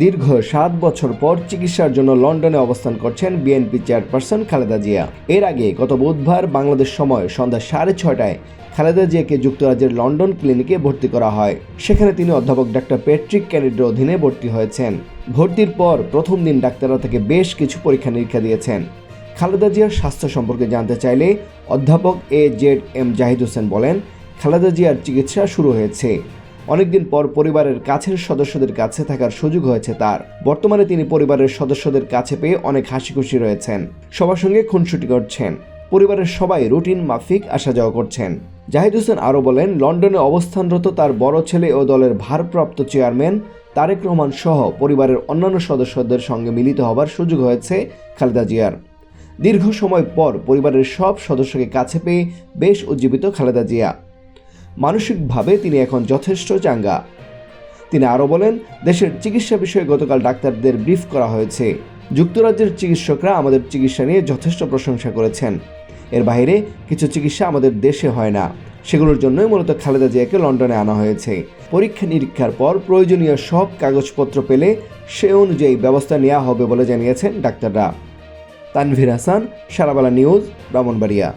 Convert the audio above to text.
দীর্ঘ সাত বছর পর চিকিৎসার জন্য লন্ডনে অবস্থান করছেন বিএনপি চেয়ারপারসন খালেদা জিয়া। এর আগে গত বুধবার বাংলাদেশ সময় সন্ধ্যা সাড়ে ছয়টায় খালেদা জিয়াকে যুক্তরাজ্যের লন্ডন ক্লিনিকে ভর্তি করা হয়। সেখানে তিনি অধ্যাপক ডাক্তার প্যাট্রিক ক্যানিডের অধীনে ভর্তি হয়েছেন। ভর্তির পর প্রথম দিন ডাক্তাররা তাকে বেশ কিছু পরীক্ষা নিরীক্ষা দিয়েছেন। খালেদা জিয়ার স্বাস্থ্য সম্পর্কে জানতে চাইলে অধ্যাপক A Z M Zahid Hossain বলেন, খালেদা জিয়ার চিকিৎসা শুরু হয়েছে। অনেকদিন পর পরিবারের কাছের সদস্যদের কাছে থাকার সুযোগ হয়েছে তার। বর্তমানে তিনি পরিবারের সদস্যদের কাছে পেয়ে অনেক হাসি খুশি রয়েছেন। সবার সঙ্গে খুনসুটি করছেন। পরিবারের সবাই রুটিন মাফিক আসা যাওয়া করছেন। জাহিদ হোসেন আরও বলেন, লন্ডনে অবস্থানরত তার বড় ছেলে ও দলের ভারপ্রাপ্ত চেয়ারম্যান তারেক রহমান সহ পরিবারের অন্যান্য সদস্যদের সঙ্গে মিলিত হবার সুযোগ হয়েছে খালেদা জিয়ার। দীর্ঘ সময় পর পরিবারের সব সদস্যকে কাছে পেয়ে বেশ উজ্জীবিত খালেদা জিয়া। মানসিকভাবে তিনি এখন যথেষ্ট চাঙ্গা। তিনি আরও বলেন, দেশের চিকিৎসা বিষয়ে গতকাল ডাক্তারদের ব্রিফ করা হয়েছে। যুক্তরাজ্যের চিকিৎসকরা আমাদের চিকিৎসা নিয়ে যথেষ্ট প্রশংসা করেছেন। এর বাইরে কিছু চিকিৎসা আমাদের দেশে হয় না। সেগুলোর জন্যই মূলত খালেদা জিয়াকে লন্ডনে আনা হয়েছে। পরীক্ষা নিরীক্ষার পর প্রয়োজনীয় সব কাগজপত্র পেলে সে অনুযায়ী ব্যবস্থা নেওয়া হবে বলে জানিয়েছেন ডাক্তাররা। তানভীর হাসান, সারাবালা নিউজ, ব্রাহ্মণবাড়িয়া।